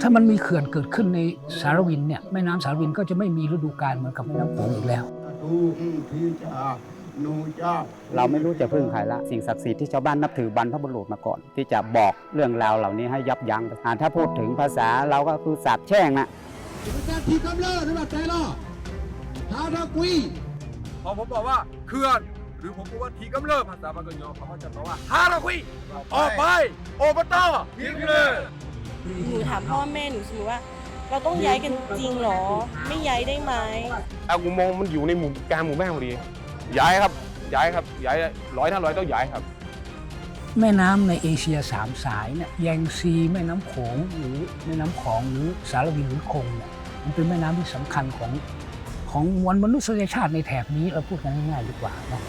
ถ้ามันมีเขื่อนเกิดขึ้นในสารวินเนี่ยแม่น้ำสารวินก็จะไม่มีฤดูกาลเหมือนกับแม่น้ำโขงอีกแล้วดูที่จะนูจ้าเราไม่รู้จะพึ่งใครละ สิ่งศักดิ์สิทธิ์ที่ชาวบ้านนับถือบรรพบุรุษมาก่อน ที่จะบอกเรื่องราวเหล่านี้ให้ยับยั้งอ่าถ้าพูดถึงภาษาเราก็คือสาบแช่งนะการทีกำเลิศหรือว่าใจล่อท้าทักวีพอผมบอกว่าเขื่อน หรือผมบอกว่าทีกำเริบภาษาบาลกยอเขาก็จะบอกว่าฮาราคุยออกไป โอบตทีกำเริบ หนูถามพ่อแม่หนูสมมติว่า เราต้องย้ายกันจริงเหรอ ไม่ย้ายได้ไหมเอากูมองมันอยู่ในหมู่กลางหมู่บ้านพอดี ย้ายครับ ย้ายครับ ย้ายร้อยถ้าร้อยต้องย้ายครับ แม่น้ำในเอเชียสามสายเนี่ยแยงซีแม่น้ำโขงหรือแม่น้ำของหรือสารวินหรือคงเนี่ยมันเป็นแม่น้ำที่สำคัญของของมวลมนุษยชาติในแถบนี้เราพูดกันง่ายๆดีกว่าเนาะ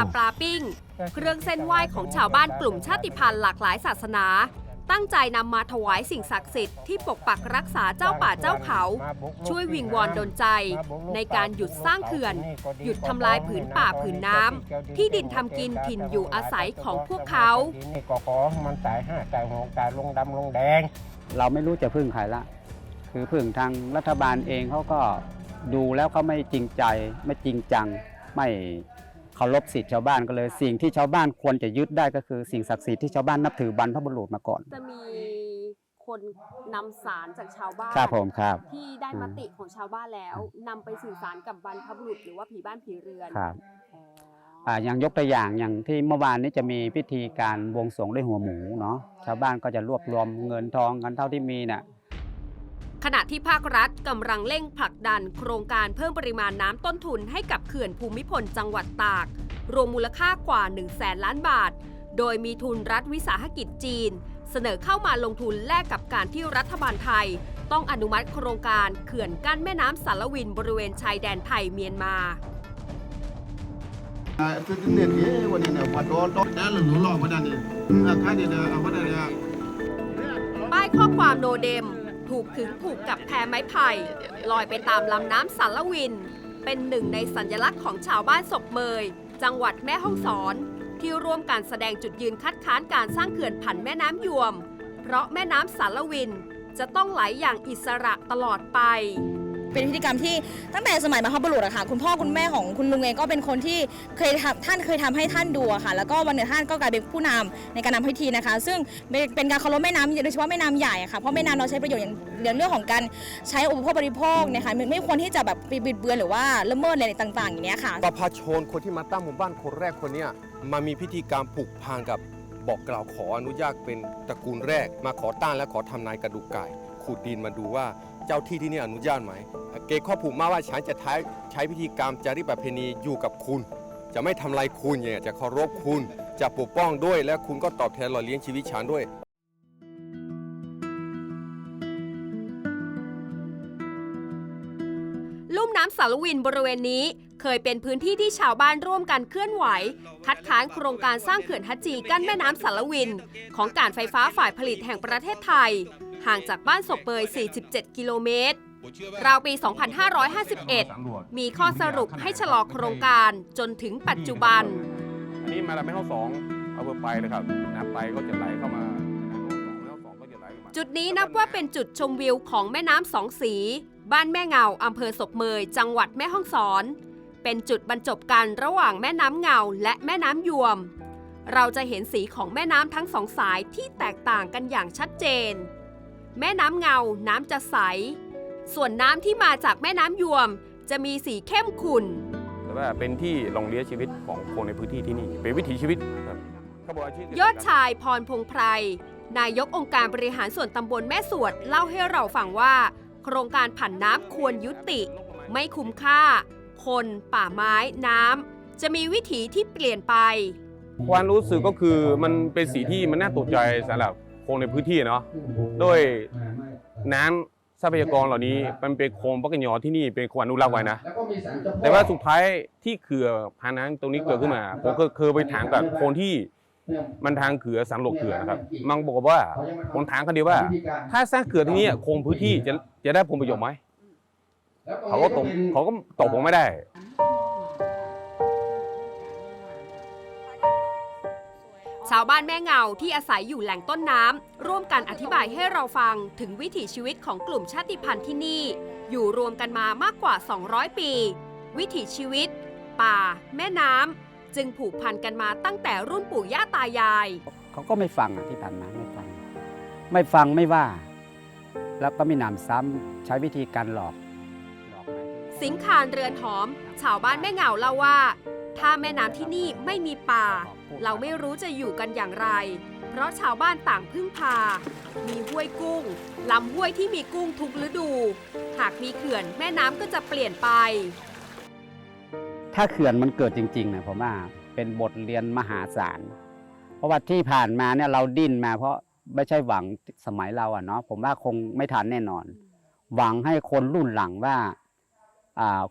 าบิเหล้ายาปลาปิ้ง เครื่องเส้นไหว้ของชาวบ้านกลุ่มชาติพันธุ์หลากหลายศาสนา ตั้งใจนำมาถวายสิ่งศักดิ์สิทธิ์ที่ปกปักรักษาเจ้าป่าเจ้าเขา ช่วยวิงวอนดลใจ ในการหยุดสร้างเขื่อน หยุดทำลายผืนป่าผืนน้ำที่ดินทำกินถิ่นอยู่อาศัยของพวกเขาดินนี่ก็ขอมันตายห้าตายหกตายลงดำลงแดง เราไม่รู้จะพึ่งใครละ คือพึ่งทางรัฐบาลเองเขาก็ดูแล้วเขาไม่จริงใจไม่จริงจังไม่ เคารพสิทธิชาวบ้านก็เลย สิ่งที่ชาวบ้านควรจะยึดได้ก็คือสิ่งศักดิ์สิทธิ์ที่ชาวบ้านนับถือบรรพบุรุษมาก่อน จะมีคนนำสารจากชาวบ้านครับผมครับ ที่ได้อืมมติของชาวบ้านแล้วนำไปสื่อสารกับบรรพบุรุษหรือว่าผีบ้านผีเรือนครับอ๋อออ่าอย่างยกตัวอย่างอย่างที่เมื่อวานนี้จะมีพิธีการบวงสรวงด้วยหัวหมูเนาะชาวบ้านก็จะรวบรวมเงินทองกันเท่าที่มีน่ะ ขณะที่ภาครัฐกำลังเร่งผลักดันโครงการเพิ่มปริมาณน้ำต้นทุนให้กับเขื่อนภูมิพลจังหวัดตาก รวมมูลค่ากว่า 1 0 0 0 0แสนล้านบาท โดยมีทุนรัฐวิสาหกิจจีน เสนอเข้ามาลงทุนแลกกับการที่รัฐบาลไทย ต้องอนุมัติโครงการเขื่อนกั้นแม่น้ำสารวินบริเวณชายแดนไทยเมียนมาตัวนี้เนี่ยวันนี้เนี่ยวัดโดนโดนด้านหรือหลอกมาด้านนี้อาคารเนี่ยเอามาด้านนี้ป้ายข้อความโนเดม ถูกขึงผูกกับแพไม้ไผ่ลอยไปตามลำน้ำสารวิน เป็นหนึ่งในสัญลักษณ์ของชาวบ้านศพเมย จังหวัดแม่ฮ่องสอน ที่ร่วมการแสดงจุดยืนคัดค้านการสร้างเขื่อนผันแม่น้ำยวม เพราะแม่น้ำสารวินจะต้องไหลอย่างอิสระตลอดไป เป็นพิธีกรรมที่ตั้งแต่สมัยบรรพบุรุษอะค่ะ คุณพ่อคุณแม่ของคุณลุงเองก็เป็นคนที่เคยทำท่านเคยทำให้ท่านดูอะค่ะ แล้วก็วันหนึ่งท่านก็กลายเป็นผู้นำในการนำพิธีนะคะ ซึ่งเป็นการเคารพแม่น้ำโดยเฉพาะแม่น้ำใหญ่อะค่ะเพราะแม่น้ำเราใช้ประโยชน์อย่างเรื่องของการใช้อุปโภคบริโภคนะคะไม่ไม่ควรที่จะแบบไปบิดเบือนหรือว่าละเมิดอะไรต่างๆอย่างเนี้ยค่ะ ประพาชนคนที่มาตั้งหมู่บ้านคนแรกคนเนี้ยมามีพิธีการมผูกพานกับบอกกล่าวขออนุญาตเป็นตระกูลแรก มาขอต้านและขอทำนายกระดูกไก่ขุดดินมาดูว่า เจ้าที่ที่นี่อนุญาตไหม เกย์ข้อผูกมาว่าฉันจะใช้ใช้พิธีกรรมจาริตประเพณีอยู่กับคุณ จะไม่ทำลายคุณอย่างจะเคารพคุณ จะปกป้องด้วย และคุณก็ตอบแทนหล่อเลี้ยงชีวิตฉันด้วยลุ่มน้ำสารวินบริเวณนี้ เคยเป็นพื้นที่ที่ชาวบ้านร่วมกันเคลื่อนไหว คัดค้านโครงการสร้างเขื่อนฮัจจีกั้นแม่น้ำสารวิน ของการไฟฟ้าฝ่ายผลิตแห่งประเทศไทย ห่างจากบ้านศพเปย 47 กิโลเมตร ราวปี 2551 มีข้อสรุปให้ชะลอโครงการจนถึงปัจจุบัน อันนี้มาแล้วไม่เข้าสองเอาไปไปเลยครับน้ำไปก็จะไหลเข้ามาไม่เข้าสองก็จะไหลเข้ามา จุดนี้นับว่าเป็นจุดชมวิวของแม่น้ำสองสี บ้านแม่เงาอำเภอศพเมย จังหวัดแม่ฮ่องสอน เป็นจุดบรรจบกันระหว่างแม่น้ำเงาและแม่น้ำยวม เราจะเห็นสีของแม่น้ำทั้งสองสายที่แตกต่างกันอย่างชัดเจน แม่น้ำเงา น้ำจะใส ส่วนน้ำที่มาจากแม่น้ำยวม จะมีสีเข้มขุ่นแต่ว่าเป็นที่หล่องเลี้ยงชีวิตของคนในพื้นที่ที่นี่ เป็นวิถีชีวิตครับเขาบอกว่าชีวิตยอดชายพรพงไพร นายกองค์การบริหารส่วนตำบลแม่สวดเล่าให้เราฟังว่า โครงการผันน้ำควรยุติ ไม่คุ้มค่า คนป่าไม้น้ำจะมีวิถีที่เปลี่ยนไป ความรู้สึกก็คือมันเป็นสีที่มันน่าตกใจสำหรับ คนในพื้นที่เนาะด้วยน้ำทรัพยากรเหล่านี้มันเป็นโครงปักยอที่นี่เป็นควรอนุรักษ์ไว้นะแต่ว่าสุดท้ายที่เขื่อพาน้ำตรงนี้เกิดขึ้นมาผมก็เคยไปถามกับคนที่มันทางเขื่อสังโลกเขื่อนะครับมันบอกว่าคนถามเขาเดียวว่า ถ้าสร้างเขื่อที่นี่คงพื้นที่จะจะได้ผลประโยชน์ไหมเขาก็ตอบเขาก็ตอบผมไม่ได้าวบ้านแม่เงาที่อาศัยอยู่แหล่งต้นน้ำร่วมกันอธิบายให้เราฟังถึงวิถีชีวิตของกลุ่มชาติพันธุ์ที่นี่ อยู่รวมกันมามากกว่า 200 ปี วิถีชีวิต ป่า แม่น้ำจึงผูกพันกันมาตั้งแต่รุ่นปู่ย่าตายาย เขาก็ไม่ฟังอะที่ผ่านมาไม่ฟัง ไม่ฟังไม่ว่า แล้วก็มีหนำซ้ำใช้วิธีการหลอกหลอกนายที่สิงคารเรือนหอม ชาวบ้านแม่เงาเล่าว่า ถ้าแม่น้ำที่นี่ไม่มีป่า เราไม่รู้จะอยู่กันอย่างไร เพราะชาวบ้านต่างพึ่งพา มีห้วยกุ้งลำห้วยที่มีกุ้งทุกฤดู หากมีเขื่อนแม่น้ำก็จะเปลี่ยนไป ถ้าเขื่อนมันเกิดจริงๆนะผมว่าเป็นบทเรียนมหาศาล เพราะว่าที่ผ่านมาเนี่ยเราดิ้นมาเพราะไม่ใช่หวังสมัยเราอะเนาะผมว่าคงไม่ทันแน่นอน หวังให้คนรุ่นหลังว่า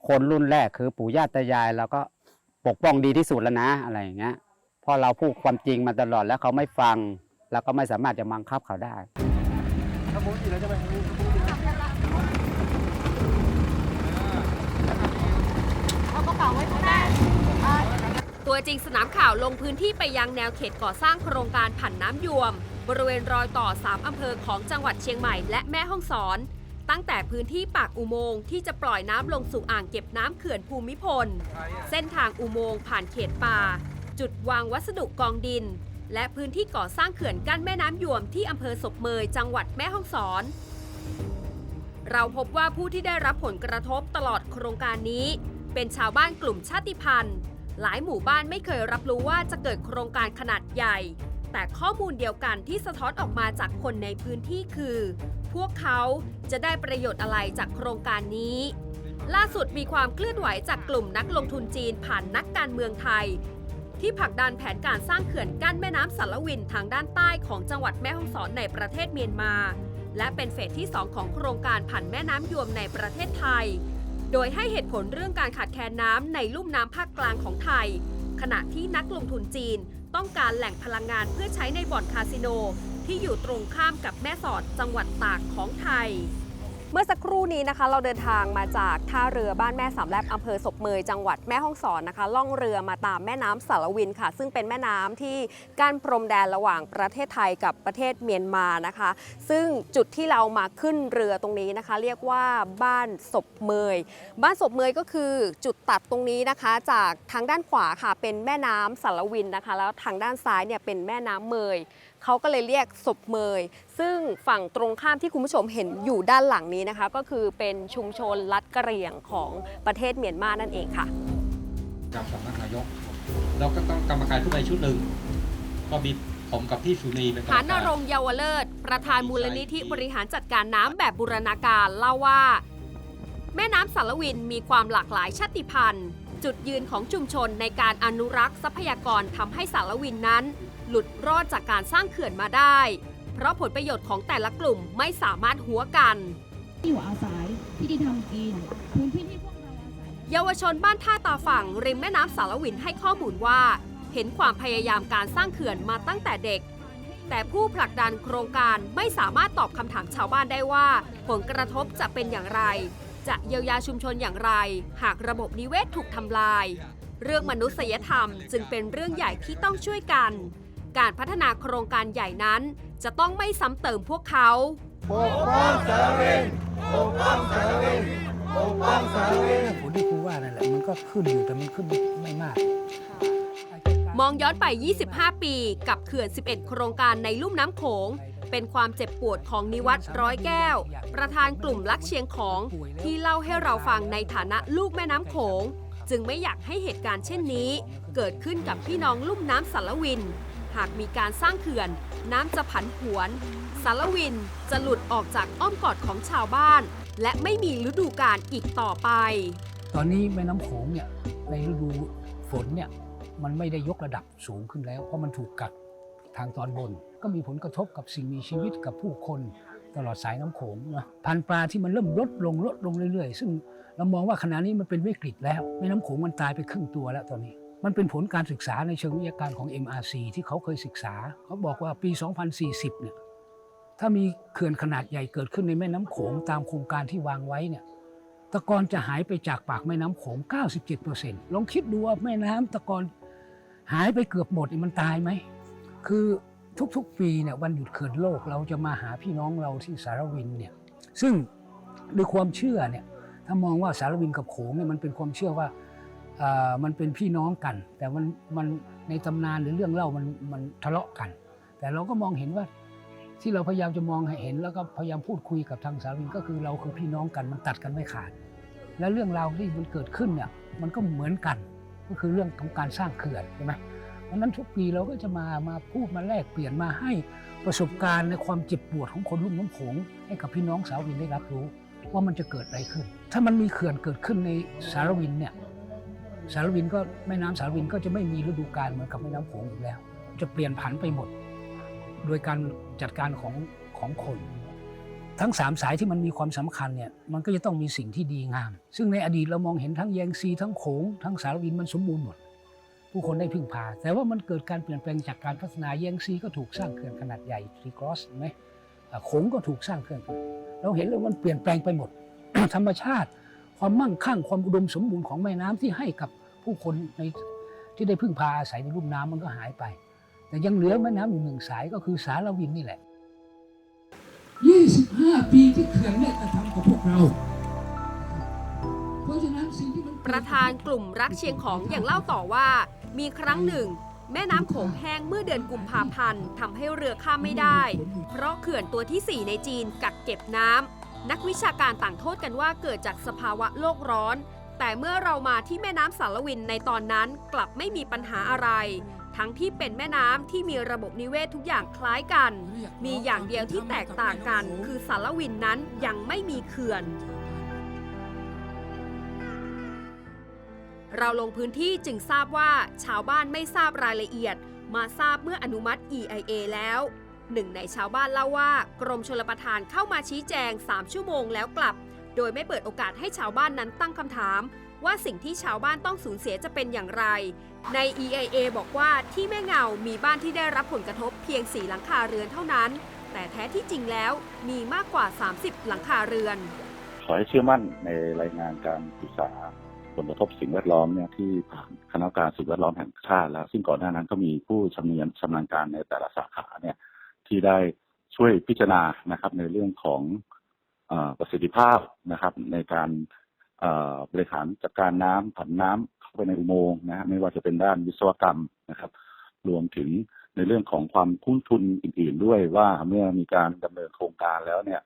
คนรุ่นแรกคือปู่ย่าตายายเราก็ ปกป้องดีที่สุดแล้วนะอะไรอย่างเงี้ยพอเราพูดความจริงมาตลอดแล้วเขาไม่ฟังเราก็ไม่สามารถจะบังคับเขาได้ตัวจริงสนามข่าวลงพื้นที่ไปยังแนวเขตก่อสร้างโครงการผันน้ำยวม บริเวณรอยต่อ 3 อำเภอของจังหวัดเชียงใหม่และแม่ฮ่องสอน ตั้งแต่พื้นที่ปากอุโมงค์ที่จะปล่อยน้ำลงสู่อ่างเก็บน้ำเขื่อนภูมิพล เส้นทางอุโมงค์ผ่านเขตป่า จุดวางวัสดุกองดิน และพื้นที่ก่อสร้างเขื่อนกั้นแม่น้ำยวมที่อำเภอศพเมยจังหวัดแม่ฮ่องสอน เราพบว่าผู้ที่ได้รับผลกระทบตลอดโครงการนี้ เป็นชาวบ้านกลุ่มชาติพันธุ์ หลายหมู่บ้านไม่เคยรับรู้ว่าจะเกิดโครงการขนาดใหญ่ แต่ข้อมูลเดียวกันที่สะท้อนออกมาจากคนในพื้นที่คือ พวกเขาจะได้ประโยชน์อะไรจากโครงการนี้ ล่าสุดมีความเคลื่อนไหวจากกลุ่มนักลงทุนจีนผ่านนักการเมืองไทย ที่ผลักดันแผนการสร้างเขื่อนกั้นแม่น้ำสารวินทางด้านใต้ของจังหวัดแม่ฮ่องสอนในประเทศเมียนมา และเป็นเฟสที่ 2 ของโครงการผ่านแม่น้ำยวมในประเทศไทย โดยให้เหตุผลเรื่องการขาดแคลนน้ำในลุ่มน้ำภาคกลางของไทย ขณะที่นักลงทุนจีน ต้องการแหล่งพลังงานเพื่อใช้ในบ่อนคาสิโน ที่อยู่ตรงข้ามกับแม่สอดจังหวัดตากของไทย เมื่อสักครู่นี้นะคะ เราเดินทางมาจากท่าเรือบ้านแม่สามแลบอำเภอศพเมยจังหวัดแม่ฮ่องสอนนะคะ ล่องเรือมาตามแม่น้ำสารวินค่ะ ซึ่งเป็นแม่น้ำที่กั้นพรมแดนระหว่างประเทศไทยกับประเทศเมียนมานะคะ ซึ่งจุดที่เรามาขึ้นเรือตรงนี้นะคะ เรียกว่าบ้านศพเมย บ้านศพเมยก็คือจุดตัดตรงนี้นะคะ จากทางด้านขวาค่ะเป็นแม่น้ำสารวินนะคะ แล้วทางด้านซ้ายเนี่ยเป็นแม่น้ำเมย เขาก็เลยเรียกศพเมย ซึ่งฝั่งตรงข้ามที่คุณผู้ชมเห็นอยู่ด้านหลังนี้นะคะ ก็คือเป็นชุมชนลัดกะเหรี่ยงของประเทศเมียนมานั่นเองค่ะกับสำนักนายกแล้วก็ต้องกรรมการผู้ใดชุดหนึ่งก็มีผมกับพี่สุนีเป็นกรรมหานการรงค์เยาวเลิศ ประธานมูลนิธิบริหารจัดการน้ำแบบบูรณาการเล่าว่า แม่น้ำสารวินมีความหลากหลายชาติพันธุ์ จุดยืนของชุมชนในการอนุรักษ์ทรัพยากรทำให้สารวินนั้น หลุดรอดจากการสร้างเขื่อนมาได้ เพราะผลประโยชน์ของแต่ละกลุ่มไม่สามารถหัวกันที่อยู่อาศัยที่ดินทำกินพื้นที่ที่พวกเราอาศัยเยาวชนบ้านท่าตาฝั่งริมแม่น้ำสารวินให้ข้อมูลว่า เห็นความพยายามการสร้างเขื่อนมาตั้งแต่เด็ก แต่ผู้ผลักดันโครงการไม่สามารถตอบคำถามชาวบ้านได้ว่า ผลกระทบจะเป็นอย่างไร จะเยียวยาชุมชนอย่างไร หากระบบนิเวศถูกทำลาย เรื่องมนุษยธรรมจึงเป็นเรื่องใหญ่ที่ต้องช่วยกัน การพัฒนาโครงการใหญ่นั้น จะต้องไม่ซ้ำเติมพวกเขาผลที่ครูว่านั่นแหละมันก็ขึ้นอยู่แต่มันขึ้นไม่มาก มองย้อนไป 25 ปีกับเขื่อน 11 โครงการในลุ่มน้ำโขงเป็นความเจ็บปวดของนิวัตรร้อยแก้ว ประธานกลุ่มรักเชียงของที่เล่าให้เราฟังในฐานะลูกแม่น้ำโขง จึงไม่อยากให้เหตุการณ์เช่นนี้ เกิดขึ้นกับพี่น้องลุ่มน้ำสารวิน หากมีการสร้างเขื่อน น้ำจะผันผวน สารวินจะหลุดออกจากอ้อมกอดของชาวบ้าน และไม่มีฤดูกาลอีกต่อไป ตอนนี้แม่น้ำโขงเนี่ยในฤดูฝนเนี่ยมันไม่ได้ยกระดับสูงขึ้นแล้ว เพราะมันถูกกักทางตอนบน ก็มีผลกระทบกับสิ่งมีชีวิตกับผู้คนตลอดสายน้ำโขงนะพันปลาที่มันเริ่มลดลงลดลงเรื่อยๆ ซึ่งเรามองว่าขณะนี้มันเป็นวิกฤตแล้วแม่น้ำโขงมันตายไปครึ่งตัวแล้วตอนนี้ มันเป็นผลการศึกษาในเชิงวิทยาการของ MRC ที่เขาเคยศึกษา เขาบอกว่าปี 2040 เนี่ย ถ้ามีเขื่อนขนาดใหญ่เกิดขึ้นในแม่น้ำโขงตามโครงการที่วางไว้เนี่ย ตะกอนจะหายไปจากปากแม่น้ำโขง 97%ลองคิดดูว่าแม่น้ำตะกอนหายไปเกือบหมดมันตายไหม คือทุกๆ ปีเนี่ยวันหยุดเขื่อนโลกเราจะมาหาพี่น้องเราที่สารวินเนี่ย ซึ่งด้วยความเชื่อเนี่ย ถ้ามองว่าสารวินกับโขงเนี่ยมันเป็นความเชื่อว่า มันเป็นพี่น้องกัน แต่มันมันในตำนานหรือเรื่องเล่ามันมันทะเลาะกัน แต่เราก็มองเห็นว่าที่เราพยายามจะมองเห็น แล้วก็พยายามพูดคุยกับทางสารวินก็คือเราคือพี่น้องกันมันตัดกันไม่ขาด และเรื่องราวที่มันเกิดขึ้นเนี่ยมันก็เหมือนกัน ก็คือเรื่องของการสร้างเขื่อนใช่ไหมเพราะนั้นทุกปีเราก็จะมามาพูดมาแลกเปลี่ยนมาให้ประสบการณ์ในความเจ็บปวดของคนรุ่นน้ำโขงให้กับพี่น้องสารวินได้รับรู้ ว่ามันจะเกิดอะไรขึ้น ถ้ามันมีเขื่อนเกิดขึ้นในสารวินเนี่ย สารวินก็แม่น้ำสารวินก็จะไม่มีฤดูกาลเหมือนกับแม่น้ำโขงอีกแล้ว จะเปลี่ยนผันไปหมด โดยการจัดการของของคน ทั้งสามสายที่มันมีความสำคัญเนี่ยมันก็จะต้องมีสิ่งที่ดีงาม ซึ่งในอดีตเรามองเห็นทั้งแยงซีทั้งโขงทั้งสารวินมันสมบูรณ์หมด ผู้คนได้พึ่งพา แต่ว่ามันเกิดการเปลี่ยนแปลงจากการพัฒนาแยงซีก็ถูกสร้างเขื่อนขนาดใหญ่ทรีกรอสไหมโขงก็ถูกสร้างเขื่อนเราเห็นเลยว่ามันเปลี่ยนแปลงไปหมดธรรมชาติ ความมั่งคั่งความอุดมสมบูรณ์ของแม่น้ำที่ให้กับผู้คนในที่ได้พึ่งพาอาศัยในลุ่มน้ำมันก็หายไป แต่ยังเหลือแม่น้ำอยู่หนึ่งสายก็คือสารวินนี่แหละ 25 ปีที่เขื่อนได้กระทำกับพวกเรา เพราะฉะนั้นสิ่งที่มันประธานกลุ่มรักเชียงของอย่างเล่าต่อว่า มีครั้งหนึ่ง แม่น้ำโขงแห้งเมื่อเดือนกุมภาพันธ์ทำให้เรือข้ามไม่ได้ เพราะเขื่อนตัวที่ 4 ในจีนกักเก็บน้ำ นักวิชาการต่างโทษกันว่าเกิดจากสภาวะโลกร้อน แต่เมื่อเรามาที่แม่น้ำสารวินในตอนนั้นกลับไม่มีปัญหาอะไร ทั้งที่เป็นแม่น้ำที่มีระบบนิเวศทุกอย่างคล้ายกัน มีอย่างเดียวที่แตกต่างกัน คือสารวินนั้นยังไม่มีเขื่อน เราลงพื้นที่จึงทราบว่าชาวบ้านไม่ทราบรายละเอียด มาทราบเมื่ออนุมัติ EIA แล้ว หนึ่งในชาวบ้านเล่าว่ากรมชลประทานเข้ามาชี้แจง 3 ชั่วโมงแล้วกลับ โดยไม่เปิดโอกาสให้ชาวบ้านนั้นตั้งคำถาม ว่าสิ่งที่ชาวบ้านต้องสูญเสียจะเป็นอย่างไร ใน EIA บอกว่าที่แม่เงา มีบ้านที่ได้รับผลกระทบเพียง 4 หลังคาเรือนเท่านั้น แต่แท้ที่จริงแล้วมีมากกว่า 30 หลังคาเรือน ขอให้เชื่อมั่นในรายงานการศึกษาผลกระทบสิ่งแวดล้อมเนี่ยที่ผ่านคณะกรรมการสิ่งแวดล้อมแห่งชาติแล้ว ซึ่งก่อนหน้านั้นก็มีผู้ชำนาญชำนาญการในแต่ละสาขาเนี่ย ที่ได้ช่วยพิจารณานะครับ ในเรื่องของอประสิทธิภาพนะครับ ในการบริหารจัดการน้ำผันน้ำเข้าไปในอุโมงค์นะไม่ว่าจะเป็นด้านวิศวกรรมนะครับ รวมถึงในเรื่องของความคุ้นทุนอื่น ๆ ด้วยว่าเมื่อมีการดำเนินโครงการแล้วเนี่ย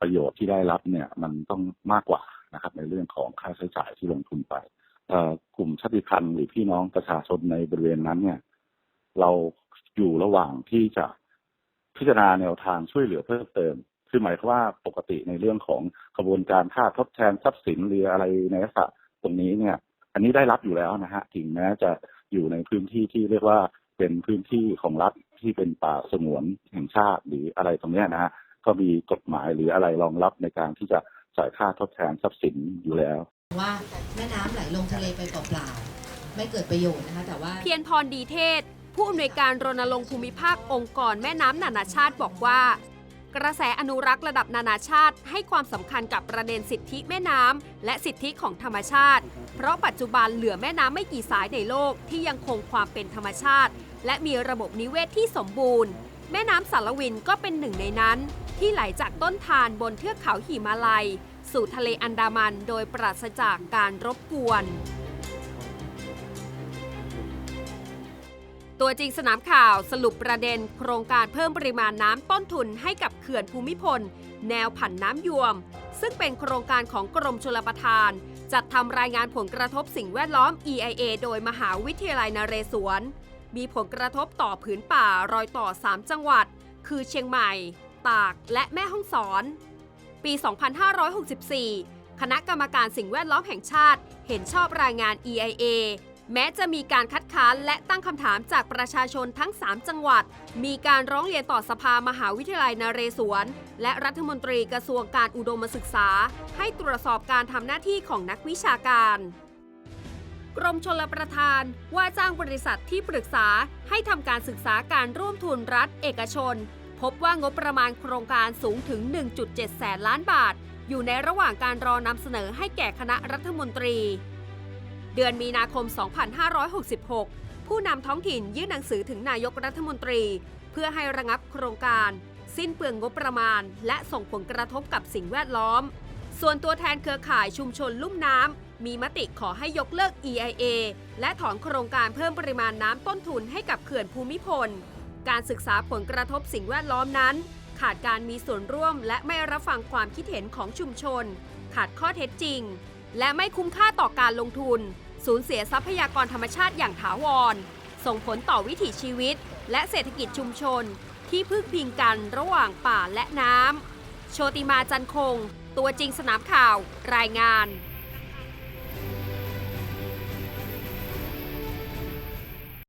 ประโยชน์ที่ได้รับเนี่ยมันต้องมากกว่านะครับ ในเรื่องของค่าใช้จ่ายที่ลงทุนไปกลุ่มชาติพันธุ์หรือพี่น้องประชาชนในบริเวณนั้นเนี่ย เราอยู่ระหว่างที่จะ พิจารณาแนวทางช่วยเหลือเพิ่มเติม คือหมายความว่าปกติในเรื่องของกระบวนการค่าทดแทนทรัพย์สินหรืออะไรในลักษณะตรงนี้เนี่ย อันนี้ได้รับอยู่แล้วนะฮะถึงแม้จะอยู่ในพื้นที่ที่เรียกว่าเป็นพื้นที่ของรัฐที่เป็นป่าสงวนแห่งชาติหรืออะไรตรงเนี้ยนะฮะก็มีกฎหมายหรืออะไรรองรับในการที่จะจ่ายค่าทดแทนทรัพย์สินอยู่แล้ว ว่าแม่น้ำไหลลงทะเลไปเปล่าๆไม่เกิดประโยชน์นะคะแต่ว่าเพียรพรดีเทศ ผู้อำนวยการรณรงค์ภูมิภาคองค์กรแม่น้ำนานาชาติบอกว่า กระแสอนุรักษ์ระดับนานาชาติ ให้ความสำคัญกับประเด็นสิทธิแม่น้ำและสิทธิของธรรมชาติ เพราะปัจจุบันเหลือแม่น้ำไม่กี่สายในโลกที่ยังคงความเป็นธรรมชาติ และมีระบบนิเวศที่สมบูรณ์ แม่น้ำสารวินก็เป็นหนึ่งในนั้น ที่ไหลจากต้นทานบนเทือกเขาหิมาลัย สู่ทะเลอันดามันโดยปราศจากการรบกวน ตัวจริงสนามข่าวสรุปประเด็น โครงการเพิ่มปริมาณน้ำต้นทุนให้กับเขื่อนภูมิพล แนวผันน้ำยวม ซึ่งเป็นโครงการของกรมชลประทาน จัดทำรายงานผลกระทบสิ่งแวดล้อม EIA โดยมหาวิทยาลัยนเรศวร มีผลกระทบต่อผืนป่ารอยต่อ 3 จังหวัด คือเชียงใหม่ ตากและแม่ฮ่องสอน ปี 2564 คณะกรรมการสิ่งแวดล้อมแห่งชาติ เห็นชอบรายงาน EIA แม้จะมีการคัดค้านและตั้งคำถามจากประชาชนทั้ง 3 จังหวัด มีการร้องเรียนต่อสภามหาวิทยาลัยนเรศวร และรัฐมนตรีกระทรวงการอุดมศึกษา ให้ตรวจสอบการทำหน้าที่ของนักวิชาการ กรมชลประทานว่าจ้างบริษัทที่ปรึกษาให้ทำการศึกษาการร่วมทุนรัฐเอกชน พบว่างบประมาณโครงการสูงถึง 1.7 แสนล้านบาท อยู่ในระหว่างการรอนำเสนอให้แก่คณะรัฐมนตรี เดือนมีนาคม 2566 ผู้นำท้องถิ่นยื่นหนังสือถึงนายกรัฐมนตรี เพื่อให้ระงับโครงการ สิ้นเปลืองงบประมาณ และส่งผลกระทบกับสิ่งแวดล้อม ส่วนตัวแทนเครือข่ายชุมชนลุ่มน้ำมีมติขอให้ยกเลิก EIA และถอนโครงการเพิ่มปริมาณน้ำต้นทุนให้กับเขื่อนภูมิพล การศึกษาผลกระทบสิ่งแวดล้อมนั้น ขาดการมีส่วนร่วมและไม่รับฟังความคิดเห็นของชุมชน ขาดข้อเท็จจริง และไม่คุ้มค่าต่อการลงทุน สูญเสียทรัพยากรธรรมชาติอย่างถาวร ส่งผลต่อวิถีชีวิต และเศรษฐกิจชุมชน ที่พึ่งพิงกันระหว่างป่าและน้ำโชติมาจันคง ตัวจริงสนามข่าว รายงาน